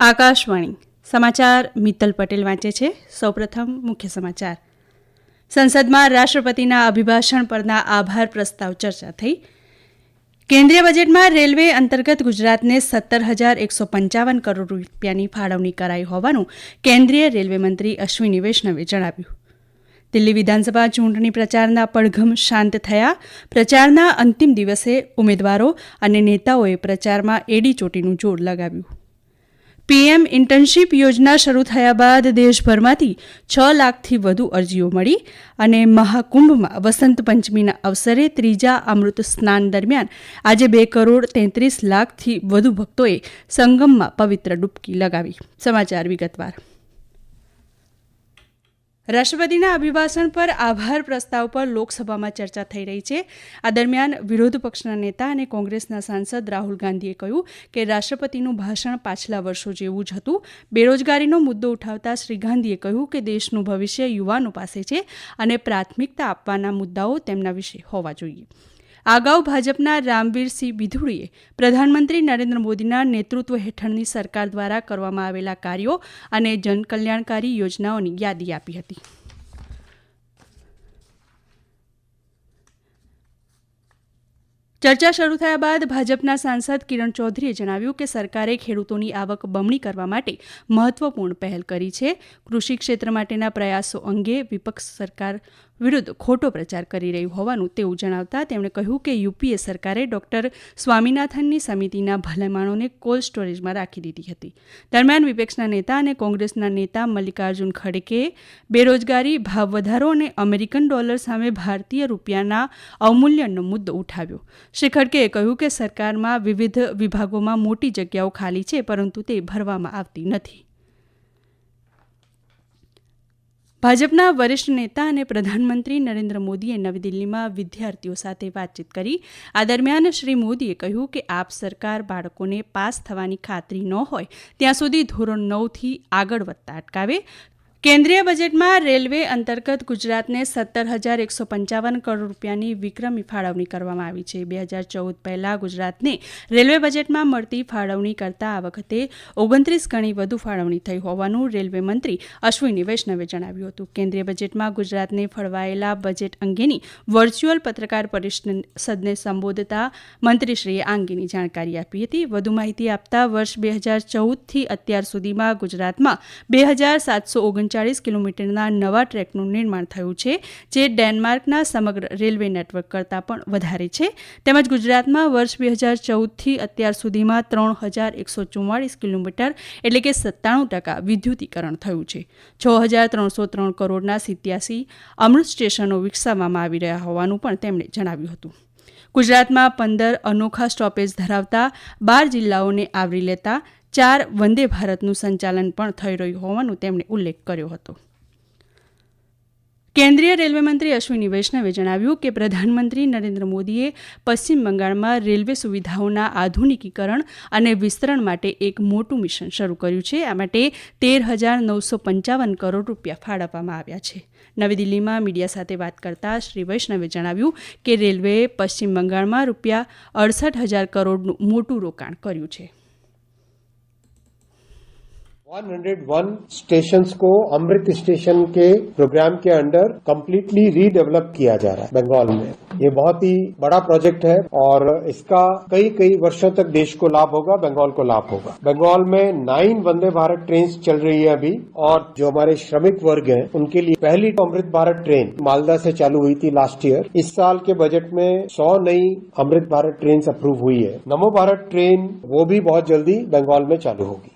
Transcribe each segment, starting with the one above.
આકાશવાણી સમાચાર મિત્તલ પટેલ વાંચે છે. સૌપ્રથમ મુખ્ય સમાચાર. સંસદમાં રાષ્ટ્રપતિના અભિભાષણ પરના આભાર પ્રસ્તાવ ચર્ચા થઈ. કેન્દ્રીય બજેટમાં રેલવે અંતર્ગત ગુજરાતને સત્તર હજાર એકસો પંચાવન કરોડ રૂપિયાની ફાળવણી કરાઈ હોવાનું કેન્દ્રીય રેલવે મંત્રી અશ્વિની વૈષ્ણવે જણાવ્યું. દિલ્હી વિધાનસભા ચૂંટણી પ્રચારના પડઘમ શાંત થયા. પ્રચારના અંતિમ દિવસે ઉમેદવારો અને નેતાઓએ પ્રચારમાં એડી ચોટીનું જોર લગાવ્યું. પીએમ ઇન્ટર્નશીપ યોજના શરૂ થયા બાદ દેશભરમાંથી છ લાખથી વધુ અરજીઓ મળી અને મહાકુંભમાં વસંત પંચમીના અવસરે ત્રીજા અમૃત સ્નાન દરમિયાન આજે બે કરોડ તેત્રીસ લાખથી વધુ ભક્તોએ સંગમમાં પવિત્ર ડૂબકી લગાવી. સમાચાર વિગતવાર. રાષ્ટ્રપતિના અભિભાષણ પર આભાર પ્રસ્તાવ પર લોકસભામાં ચર્ચા થઈ રહી છે. આ દરમિયાન વિરોધ પક્ષના નેતા અને કોંગ્રેસના સાંસદ રાહુલ ગાંધીએ કહ્યું કે રાષ્ટ્રપતિનું ભાષણ પાછલા વર્ષો જેવું જ હતું. બેરોજગારીનો મુદ્દો ઉઠાવતા શ્રી ગાંધીએ કહ્યું કે દેશનું ભવિષ્ય યુવાનો પાસે છે અને પ્રાથમિકતા આપવાના મુદ્દાઓ તેમના વિશે હોવા જોઈએ. અગાઉ ભાજપના રામવીરસિંહ વિધુડીએ પ્રધાનમંત્રી નરેન્દ્ર મોદીના નેતૃત્વ હેઠળની સરકાર દ્વારા કરવામાં આવેલા કાર્યો અને જનકલ્યાણકારી યોજનાઓની યાદી આપી હતી. ચર્ચા શરૂ થયા બાદ ભાજપના સાંસદ કિરણ ચૌધરીએ જણાવ્યું કે સરકારે ખેડૂતોની આવક બમણી કરવા માટે મહત્વપૂર્ણ પહેલ કરી છે. કૃષિ ક્ષેત્ર માટેના પ્રયાસો અંગે વિપક્ષ સરકાર વિરુદ્ધ ખોટો પ્રચાર કરી રહ્યું હોવાનું તેવું જણાવતા તેમણે કહ્યું કે યુપીએ સરકારે ડોક્ટર સ્વામીનાથનની સમિતિના ભલામણોને કોલ્ડ સ્ટોરેજમાં રાખી દીધી હતી. દરમિયાન વિપક્ષના નેતા અને કોંગ્રેસના નેતા મલ્લિકાર્જુન ખડકે બેરોજગારી, ભાવ વધારો અને અમેરિકન ડોલર સામે ભારતીય રૂપિયાના અવમૂલ્યનનો મુદ્દો ઉઠાવ્યો. શ્રી ખડકેએ કહ્યું કે સરકારમાં વિવિધ વિભાગોમાં મોટી જગ્યાઓ ખાલી છે, પરંતુ તે ભરવામાં આવતી નથી. ભાજપના વરિષ્ઠ નેતા અને પ્રધાનમંત્રી નરેન્દ્ર મોદીએ નવી દિલ્હીમાં વિદ્યાર્થીઓ સાથે વાતચીત કરી. આ દરમિયાન શ્રી મોદીએ કહ્યું કે આપ સરકાર બાળકોને પાસ થવાની ખાતરી ન હોય, ત્યાં સુધી ધોરણ નવથી આગળ વધતા અટકાવે. કેન્દ્રીય બજેટમાં રેલવે અંતર્ગત ગુજરાતને સત્તર હજાર એકસો પંચાવન કરોડ રૂપિયાની વિક્રમી ફાળવણી કરવામાં આવી છે. બે હજાર ચૌદ પહેલાં ગુજરાતને રેલવે બજેટમાં મળતી ફાળવણી કરતાં આ વખતે ઓગણત્રીસ ગણી વધુ ફાળવણી થઈ હોવાનું રેલવે મંત્રી અશ્વિની વૈષ્ણવે જણાવ્યું હતું. કેન્દ્રીય બજેટમાં ગુજરાતને ફળવાયેલા બજેટ અંગેની વર્ચ્યુઅલ પત્રકાર પરિષદને સંબોધતા મંત્રીશ્રીએ આ અંગેની જાણકારી આપી હતી. વધુ માહિતી આપતા વર્ષ બે હજાર ચૌદથી અત્યાર સુધીમાં ગુજરાતમાં બે હજાર સાતસો ઓગણ ઓગણચાળીસ કિલોમીટરના નવા ટ્રેકનું નિર્માણ થયું છે, જે ડેનમાર્કના સમગ્ર રેલવે નેટવર્ક કરતાં પણ વધારે છે. તેમજ ગુજરાતમાં વર્ષ બે હજાર ચૌદથી અત્યાર સુધીમાં ત્રણ હજાર એકસો ચુમ્માળીસ કિલોમીટર એટલે કે સત્તાણું ટકા વિદ્યુતીકરણ થયું છે. છ હજાર ત્રણસો ત્રણ કરોડના સિત્યાસી અમૃત સ્ટેશનો વિકસાવવામાં આવી રહ્યા હોવાનું પણ તેમણે જણાવ્યું હતું. ગુજરાતમાં પંદર અનોખા સ્ટોપેજ ધરાવતા બાર જિલ્લાઓને આવરી લેતા ચાર વંદે ભારતનું સંચાલન પણ થઈ રહ્યું હોવાનું તેમણે ઉલ્લેખ કર્યો હતો. કેન્દ્રીય રેલવે મંત્રી અશ્વિની વૈષ્ણવે જણાવ્યું કે પ્રધાનમંત્રી નરેન્દ્ર મોદીએ પશ્ચિમ બંગાળમાં રેલવે સુવિધાઓના આધુનિકીકરણ અને વિસ્તરણ માટે એક મોટું મિશન શરૂ કર્યું છે. આ માટે તેર હજાર નવસો પંચાવન કરોડ રૂપિયા ફાળવવામાં આવ્યા છે. નવી દિલ્હીમાં મીડિયા સાથે વાત કરતા શ્રી વૈષ્ણવે જણાવ્યું કે રેલવેએ પશ્ચિમ બંગાળમાં રૂપિયા અડસઠ હજાર કરોડનું મોટું રોકાણ કર્યું છે. 101 स्टेशंस को अमृत स्टेशन के प्रोग्राम के अंडर कंप्लीटली रीडेवलप किया जा रहा है बंगाल में। ये बहुत ही बड़ा प्रोजेक्ट है और इसका कई कई वर्षों तक देश को लाभ होगा बंगाल को लाभ होगा। बंगाल में नाइन वंदे भारत ट्रेन चल रही है अभी और जो हमारे श्रमिक वर्ग हैं, उनके लिए पहली अमृत भारत ट्रेन मालदा से चालू हुई थी लास्ट ईयर इस साल के बजट में सौ नई अमृत भारत ट्रेन अप्रूव हुई है। नमो भारत ट्रेन वो भी बहुत जल्दी बंगाल में चालू होगी।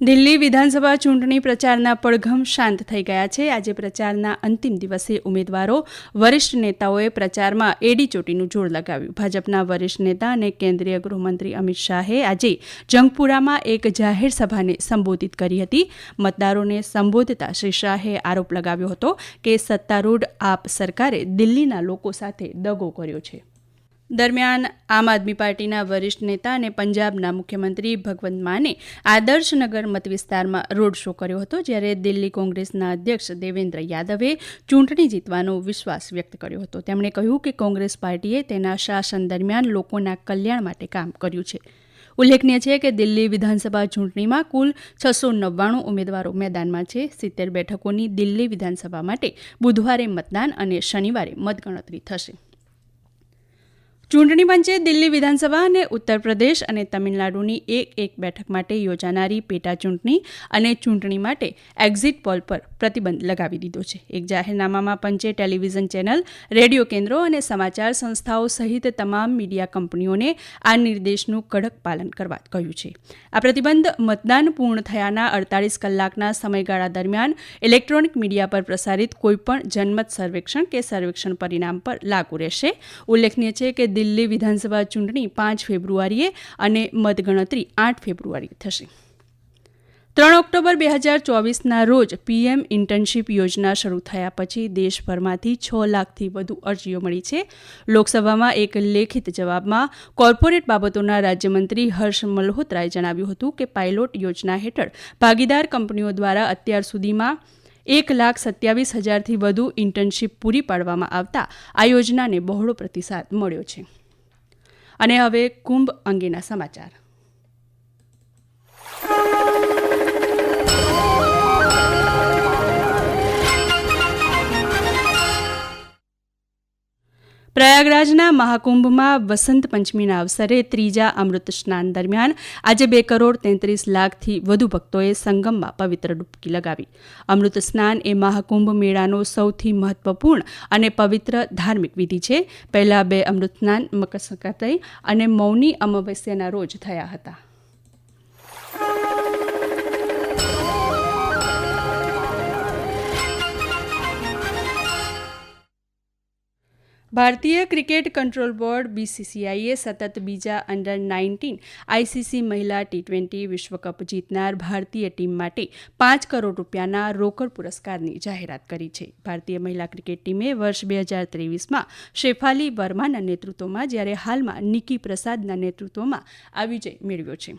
Delhi વિધાનસભા ચૂંટણી પ્રચારના પડઘમ શાંત થઈ ગયા છે. આજે પ્રચારના અંતિમ દિવસે ઉમેદવારો, વરિષ્ઠ નેતાઓએ પ્રચારમાં એડી ચોટીનું જોર લગાવ્યું. ભાજપના વરિષ્ઠ નેતા અને કેન્દ્રીય ગૃહમંત્રી અમિત શાહે આજે જંગપુરામાં એક જાહેર સભાને સંબોધિત કરી હતી. મતદારોને સંબોધતા શ્રી શાહે આરોપ લગાવ્યો હતો કે સત્તારૂઢ આપ સરકારે દિલ્હીના લોકો સાથે દગો કર્યો છે. દરમિયાન આમ આદમી પાર્ટીના વરિષ્ઠ નેતા અને પંજાબના મુખ્યમંત્રી ભગવંત માને આદર્શનગર મતવિસ્તારમાં રોડ શો કર્યો હતો, જ્યારે દિલ્હી કોંગ્રેસના અધ્યક્ષ દેવેન્દ્ર યાદવે ચૂંટણી જીતવાનો વિશ્વાસ વ્યક્ત કર્યો હતો. તેમણે કહ્યું કે કોંગ્રેસ પાર્ટીએ તેના શાસન દરમિયાન લોકોના કલ્યાણ માટે કામ કર્યું છે. ઉલ્લેખનીય છે કે દિલ્હી વિધાનસભા ચૂંટણીમાં કુલ છસો નવ્વાણું ઉમેદવારો મેદાનમાં છે. સિત્તેર બેઠકોની દિલ્હી વિધાનસભા માટે બુધવારે મતદાન અને શનિવારે મતગણતરી થશે. ચૂંટણી પંચે દિલ્હી વિધાનસભા અને ઉત્તર પ્રદેશ અને તમિલનાડુની એક એક બેઠક માટે યોજાનારી પેટા ચૂંટણી અને ચૂંટણી માટે એક્ઝિટ પોલ પર પ્રતિબંધ લગાવી દીધો છે. એક જાહેરનામામાં પંચે ટેલિવિઝન ચેનલ, રેડિયો કેન્દ્રો અને સમાચાર સંસ્થાઓ સહિત તમામ મીડિયા કંપનીઓને આ નિર્દેશનું કડક પાલન કરવા કહ્યું છે. આ પ્રતિબંધ મતદાન પૂર્ણ થયાના અડતાલીસ કલાકના સમયગાળા દરમિયાન ઇલેક્ટ્રોનિક મીડિયા પર પ્રસારિત કોઈપણ જનમત સર્વેક્ષણ કે સર્વેક્ષણ પરિણામ પર લાગુ રહેશે. ઉલ્લેખનીય છે કે દિલ્હી વિધાનસભા ચૂંટણી પાંચ ફેબ્રુઆરીએ અને મતગણતરી આઠ ફેબ્રુઆરીએ થશે. ત્રણ ઓક્ટોબર બે હજાર ચોવીસના રોજ પીએમ ઇન્ટર્નશીપ યોજના શરૂ થયા પછી દેશભરમાંથી છ લાખથી વધુ અરજીઓ મળી છે. લોકસભામાં એક લેખિત જવાબમાં કોર્પોરેટ બાબતોના રાજ્યમંત્રી હર્ષ મલ્હોત્રાએ જણાવ્યું હતું કે પાયલોટ યોજના હેઠળ ભાગીદાર કંપનીઓ દ્વારા અત્યાર સુધીમાં એક લાખ સત્યાવીસ હજારથી વધુ ઇન્ટર્નશીપ પૂરી પાડવામાં આવતા આ યોજનાને બહોળો પ્રતિસાદ મળ્યો છે. અને હવે કુંભ અંગેના સમાચાર. પ્રયાગરાજના મહાકુંભમાં વસંત પંચમીના અવસરે ત્રીજા અમૃત સ્નાન દરમિયાન આજે બે કરોડ તેત્રીસ લાખથી વધુ ભક્તોએ સંગમમાં પવિત્ર ડૂબકી લગાવી. અમૃત સ્નાન એ મહાકુંભ મેળાનો સૌથી મહત્વપૂર્ણ અને પવિત્ર ધાર્મિક વિધિ છે. પહેલા બે અમૃત સ્નાન મકર સંક્રાંતિ અને મૌની અમાવસ્યાના રોજ થયા હતા. ભારતીય ક્રિકેટ કંટ્રોલ બોર્ડ બીસીસીઆઈએ સતત બીજા અંડર નાઇન્ટીન આઈસીસી મહિલા ટી ટ્વેન્ટી વિશ્વકપ જીતનાર ભારતીય ટીમ માટે પાંચ કરોડ રૂપિયાના રોકડ પુરસ્કારની જાહેરાત કરી છે. ભારતીય મહિલા ક્રિકેટ ટીમે વર્ષ બે હજાર ત્રેવીસમાં શેફાલી વર્માના નેતૃત્વમાં જ્યારે હાલમાં નિકી પ્રસાદના નેતૃત્વમાં આ વિજય મેળવ્યો છે.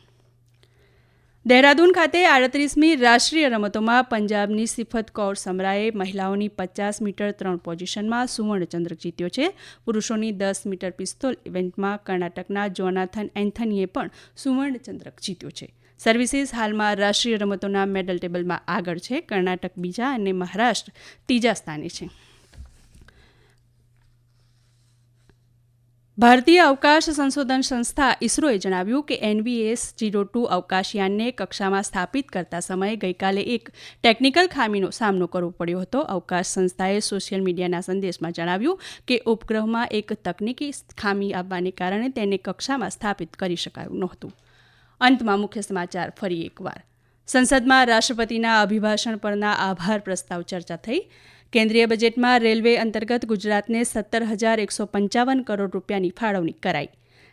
દહેરાદૂન ખાતે આડત્રીસમી રાષ્ટ્રીય રમતોમાં પંજાબની સિફત કૌર સમરાએ મહિલાઓની પચાસ મીટર ત્રણ પોઝિશનમાં સુવર્ણચંદ્રક જીત્યો છે. પુરુષોની દસ મીટર પિસ્તોલ ઇવેન્ટમાં કર્ણાટકના જોનાથન એન્થનીએ પણ સુવર્ણચંદ્રક જીત્યો છે. સર્વિસીસ હાલમાં રાષ્ટ્રીય રમતોના મેડલ ટેબલમાં આગળ છે. કર્ણાટક બીજા અને મહારાષ્ટ્ર ત્રીજા સ્થાને છે. ભારતીય અવકાશ સંશોધન સંસ્થા ઇસરોએ જણાવ્યું કે એનવીએસ જીરો ટુ અવકાશયાનને કક્ષામાં સ્થાપિત કરતા સમયે ગઈકાલે એક ટેકનિકલ ખામીનો સામનો કરવો પડ્યો હતો. અવકાશ સંસ્થાએ સોશિયલ મીડિયાના સંદેશમાં જણાવ્યું કે ઉપગ્રહમાં એક તકનીકી ખામી આવવાને કારણે તેને કક્ષામાં સ્થાપિત કરી શકાયું નહોતું. અંતમાં મુખ્ય સમાચાર ફરી એકવાર. સંસદમાં રાષ્ટ્રપતિના અભિભાષણ પરના આભાર પ્રસ્તાવ ચર્ચા થઈ. કેન્દ્રીય બજેટમાં રેલવે અંતર્ગત ગુજરાતને સત્તર હજાર એકસો પંચાવન કરોડ રૂપિયાની ફાળવણી કરાઈ.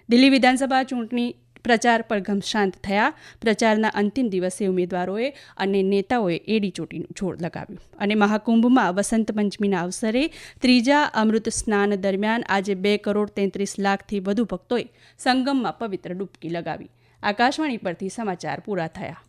દિલ્હી વિધાનસભા ચૂંટણી પ્રચાર પર શાંત થયા. પ્રચારના અંતિમ દિવસે ઉમેદવારોએ અને નેતાઓએ એડી ચોટીનું જોડ લગાવ્યું. અને મહાકુંભમાં વસંત પંચમીના અવસરે ત્રીજા અમૃત સ્નાન દરમિયાન આજે બે કરોડ તેત્રીસ લાખથી વધુ ભક્તોએ સંગમમાં પવિત્ર ડૂબકી લગાવી. આકાશવાણી પરથી સમાચાર પૂરા થયા.